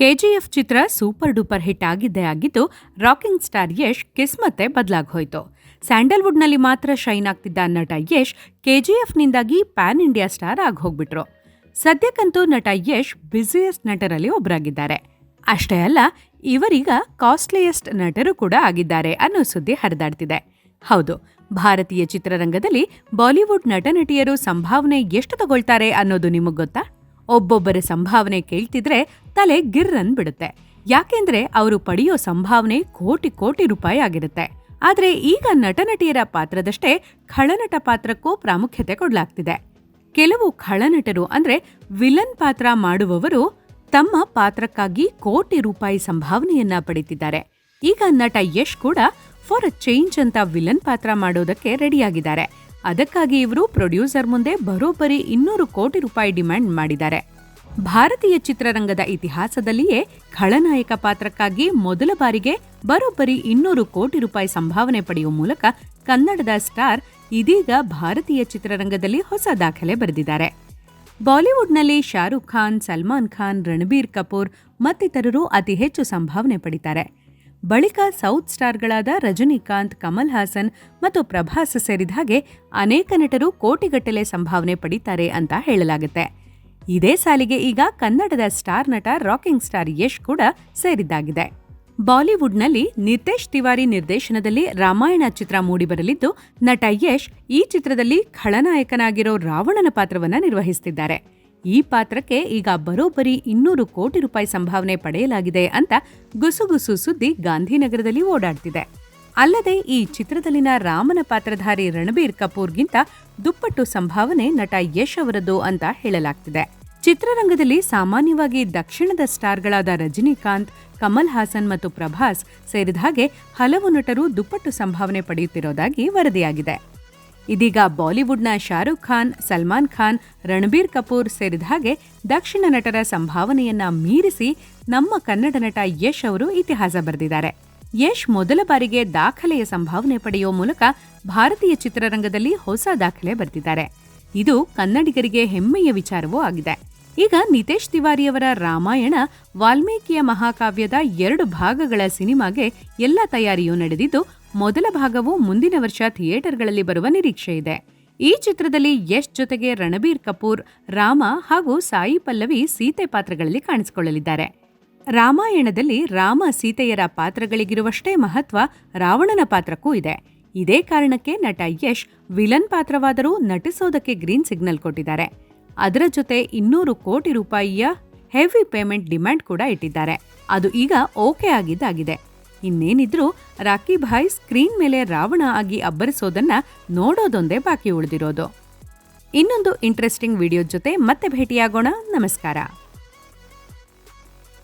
KGF ಚಿತ್ರ super duper hit ಆಗಿದ್ದೇ ಆಗಿದ್ದು, ರಾಕಿಂಗ್ ಸ್ಟಾರ್ ಯಶ್ ಕಿಸ್ಮತ್ತೆ ಬದಲಾಗಿ ಹೋಯಿತು ಸ್ಯಾಂಡಲ್ವುಡ್ನಲ್ಲಿ ಮಾತ್ರ ಶೈನ್ ಆಗ್ತಿದ್ದ ನಟ ಯಶ್ ಕೆಜಿಎಫ್ನಿಂದಾಗಿ ಪ್ಯಾನ್ ಇಂಡಿಯಾ ಸ್ಟಾರ್ ಆಗಿ ಹೋಗ್ಬಿಟ್ರು ಸದ್ಯಕ್ಕಂತೂ ನಟ ಯಶ್ ಬ್ಯುಸಿಯೆಸ್ಟ್ ನಟರಲ್ಲಿ ಒಬ್ಬರಾಗಿದ್ದಾರೆ ಅಷ್ಟೇ ಅಲ್ಲ, ಇವರೀಗ ಕಾಸ್ಟ್ಲಿಯೆಸ್ಟ್ ನಟರು ಕೂಡ ಆಗಿದ್ದಾರೆ ಅನ್ನೋ ಸುದ್ದಿ ಹರಿದಾಡ್ತಿದೆ. ಹೌದು, ಭಾರತೀಯ ಚಿತ್ರರಂಗದಲ್ಲಿ ಬಾಲಿವುಡ್ ನಟನಟಿಯರು ಸಂಭಾವನೆ ಎಷ್ಟು ತಗೊಳ್ತಾರೆ ಅನ್ನೋದು ನಿಮಗೆ ಗೊತ್ತಾ? ಒಬ್ಬೊಬ್ಬರ ಸಂಭಾವನೆ ಕೇಳ್ತಿದ್ರೆ ತಲೆ ಗಿರ್ರನ್ ಬಿಡುತ್ತೆ. ಯಾಕೆಂದ್ರೆ ಅವರು ಪಡೆಯೋ ಸಂಭಾವನೆ ಕೋಟಿ ಕೋಟಿ ರೂಪಾಯಿ ಆಗಿರುತ್ತೆ. ಆದ್ರೆ ಈಗ ನಟನಟಿಯರ ಪಾತ್ರದಷ್ಟೇ ಖಳನಟ ಪಾತ್ರಕ್ಕೂ ಪ್ರಾಮುಖ್ಯತೆ ಕೊಡಲಾಗ್ತಿದೆ. ಕೆಲವು ಖಳನಟರು ಅಂದ್ರೆ ವಿಲನ್ ಪಾತ್ರ ಮಾಡುವವರು ತಮ್ಮ ಪಾತ್ರಕ್ಕಾಗಿ ಕೋಟಿ ರೂಪಾಯಿ ಸಂಭಾವನೆಯನ್ನ ಪಡೀತಿದ್ದಾರೆ. ಈಗ ನಟ ಯಶ್ ಕೂಡ ಫಾರ್ ಅ ಚೇಂಜ್ ಅಂತ ವಿಲನ್ ಪಾತ್ರ ಮಾಡೋದಕ್ಕೆ ರೆಡಿಯಾಗಿದ್ದಾರೆ. ಅದಕ್ಕಾಗಿ ಇವರು ಪ್ರೊಡ್ಯೂಸರ್ ಮುಂದೆ ಬರೋಬ್ಬರಿ ಇನ್ನೂರು ಕೋಟಿ ರೂಪಾಯಿ ಡಿಮ್ಯಾಂಡ್ ಮಾಡಿದ್ದಾರೆ. ಭಾರತೀಯ ಚಿತ್ರರಂಗದ ಇತಿಹಾಸದಲ್ಲಿಯೇ ಖಳನಾಯಕ ಪಾತ್ರಕ್ಕಾಗಿ ಮೊದಲ ಬಾರಿಗೆ ಬರೋಬ್ಬರಿ ಇನ್ನೂರು ಕೋಟಿ ರೂಪಾಯಿ ಸಂಭಾವನೆ ಪಡೆಯುವ ಮೂಲಕ ಕನ್ನಡದ ಸ್ಟಾರ್ ಇದೀಗ ಭಾರತೀಯ ಚಿತ್ರರಂಗದಲ್ಲಿ ಹೊಸ ದಾಖಲೆ ಬರೆದಿದ್ದಾರೆ. ಬಾಲಿವುಡ್ನಲ್ಲಿ ಶಾರುಖ್ ಖಾನ್, ಸಲ್ಮಾನ್ ಖಾನ್, ರಣಬೀರ್ ಕಪೂರ್ ಮತ್ತಿತರರು ಅತಿ ಹೆಚ್ಚು ಸಂಭಾವನೆ ಪಡಿತಾರೆ. ಬಳಿಕ ಸೌತ್ ಸ್ಟಾರ್ಗಳಾದ ರಜನಿಕಾಂತ್, ಕಮಲ್ ಹಾಸನ್ ಮತ್ತು ಪ್ರಭಾಸ್ ಸೇರಿದ ಹಾಗೆ ಅನೇಕ ನಟರು ಕೋಟಿಗಟ್ಟಲೆ ಸಂಭಾವನೆ ಪಡಿತಾರೆ ಅಂತ ಹೇಳಲಾಗುತ್ತೆ. ಇದೇ ಸಾಲಿಗೆ ಈಗ ಕನ್ನಡದ ಸ್ಟಾರ್ ನಟ, ರಾಕಿಂಗ್ ಸ್ಟಾರ್ ಯಶ್ ಕೂಡ ಸೇರಿದ್ದಾಗಿದೆ. ಬಾಲಿವುಡ್ನಲ್ಲಿ ನಿತೇಶ್ ತಿವಾರಿ ನಿರ್ದೇಶನದಲ್ಲಿ ರಾಮಾಯಣ ಚಿತ್ರ ಮೂಡಿಬರಲಿದ್ದು, ನಟ ಯಶ್ ಈ ಚಿತ್ರದಲ್ಲಿ ಖಳನಾಯಕನಾಗಿರೋ ರಾವಣನ ಪಾತ್ರವನ್ನು ನಿರ್ವಹಿಸುತ್ತಿದ್ದಾರೆ ಈ ಪಾತ್ರಕ್ಕೆ ಈಗ ಬರೋಬ್ಬರಿ ಇನ್ನೂರು ಕೋಟಿ ರೂಪಾಯಿ ಸಂಭಾವನೆ ಪಡೆಯಲಾಗಿದೆ ಅಂತ ಗುಸುಗುಸು ಸುದ್ದಿ ಗಾಂಧಿನಗರದಲ್ಲಿ ಓಡಾಡ್ತಿದೆ. ಅಲ್ಲದೆ ಈ ಚಿತ್ರದಲ್ಲಿನ ರಾಮನ ಪಾತ್ರಧಾರಿ ರಣಬೀರ್ ಕಪೂರ್ಗಿಂತ ದುಪ್ಪಟ್ಟು ಸಂಭಾವನೆ ನಟ ಯಶ್ ಅವರದ್ದು ಅಂತ ಹೇಳಲಾಗ್ತಿದೆ. ಚಿತ್ರರಂಗದಲ್ಲಿ ಸಾಮಾನ್ಯವಾಗಿ ದಕ್ಷಿಣದ ಸ್ಟಾರ್ಗಳಾದ ರಜನಿಕಾಂತ್, ಕಮಲ್ ಹಾಸನ್ ಮತ್ತು ಪ್ರಭಾಸ್ ಸೇರಿದ ಹಾಗೆ ಹಲವು ನಟರು ದುಪ್ಪಟ್ಟು ಸಂಭಾವನೆ ಪಡೆಯುತ್ತಿರೋದಾಗಿ ವರದಿಯಾಗಿದೆ. ಇದೀಗ ಬಾಲಿವುಡ್ನ ಶಾರುಖ್ ಖಾನ್, ಸಲ್ಮಾನ್ ಖಾನ್, ರಣಬೀರ್ ಕಪೂರ್ ಸೇರಿದ ಹಾಗೆ ದಕ್ಷಿಣ ನಟರ ಸಂಭಾವನೆಯನ್ನ ಮೀರಿಸಿ ನಮ್ಮ ಕನ್ನಡ ನಟ ಯಶ್ ಅವರು ಇತಿಹಾಸ ಬರೆದಿದ್ದಾರೆ. ಯಶ್ ಮೊದಲ ಬಾರಿಗೆ ದಾಖಲೆಯ ಸಂಭಾವನೆ ಪಡೆಯುವ ಮೂಲಕ ಭಾರತೀಯ ಚಿತ್ರರಂಗದಲ್ಲಿ ಹೊಸ ದಾಖಲೆ ಬರೆದಿದ್ದಾರೆ ಇದು ಕನ್ನಡಿಗರಿಗೆ ಹೆಮ್ಮೆಯ ವಿಚಾರವೂ ಆಗಿದೆ. ಈಗ ನಿತೇಶ್ ತಿವಾರಿಯವರ ರಾಮಾಯಣ ವಾಲ್ಮೀಕಿಯ ಮಹಾಕಾವ್ಯದ ಎರಡು ಭಾಗಗಳ ಸಿನಿಮಾಗೆ ಎಲ್ಲ ತಯಾರಿಯೂ ನಡೆದಿದ್ದು, ಮೊದಲ ಭಾಗವು ಮುಂದಿನ ವರ್ಷ ಥಿಯೇಟರ್ಗಳಲ್ಲಿ ಬರುವ ನಿರೀಕ್ಷೆ ಇದೆ. ಈ ಚಿತ್ರದಲ್ಲಿ ಯಶ್ ಜೊತೆಗೆ ರಣಬೀರ್ ಕಪೂರ್, ರಾಮ ಹಾಗೂ ಸಾಯಿ ಪಲ್ಲವಿ ಸೀತೆ ಪಾತ್ರಗಳಲ್ಲಿ ಕಾಣಿಸಿಕೊಳ್ಳಲಿದ್ದಾರೆ. ರಾಮಾಯಣದಲ್ಲಿ ರಾಮ ಸೀತೆಯರ ಪಾತ್ರಗಳಿಗಿರುವಷ್ಟೇ ಮಹತ್ವ ರಾವಣನ ಪಾತ್ರಕ್ಕೂ ಇದೆ. ಇದೇ ಕಾರಣಕ್ಕೆ ನಟ ಯಶ್ ವಿಲನ್ ಪಾತ್ರವಾದರೂ ನಟಿಸೋದಕ್ಕೆ ಗ್ರೀನ್ ಸಿಗ್ನಲ್ ಕೊಟ್ಟಿದ್ದಾರೆ. ಅದರ ಜೊತೆ ಇನ್ನೂರು ಕೋಟಿ ರೂಪಾಯಿಯ ಹೆವಿ ಪೇಮೆಂಟ್ ಡಿಮ್ಯಾಂಡ್ ಕೂಡ ಇಟ್ಟಿದ್ದಾರೆ. ಅದು ಈಗ ಓಕೆ ಆಗಿದ್ದಾಗಿದೆ. ಇನ್ನೇನಿದ್ರೂ ರಾಕಿ ಭಾಯ್ ಸ್ಕ್ರೀನ್ ಮೇಲೆ ರಾವಣ ಆಗಿ ಅಬ್ಬರಿಸೋದನ್ನ ನೋಡೋದೊಂದೇ ಬಾಕಿ ಉಳಿದಿರೋದು. ಇನ್ನೊಂದು ಇಂಟ್ರೆಸ್ಟಿಂಗ್ ವಿಡಿಯೋ ಜೊತೆ ಮತ್ತೆ ಭೇಟಿಯಾಗೋಣ. ನಮಸ್ಕಾರ.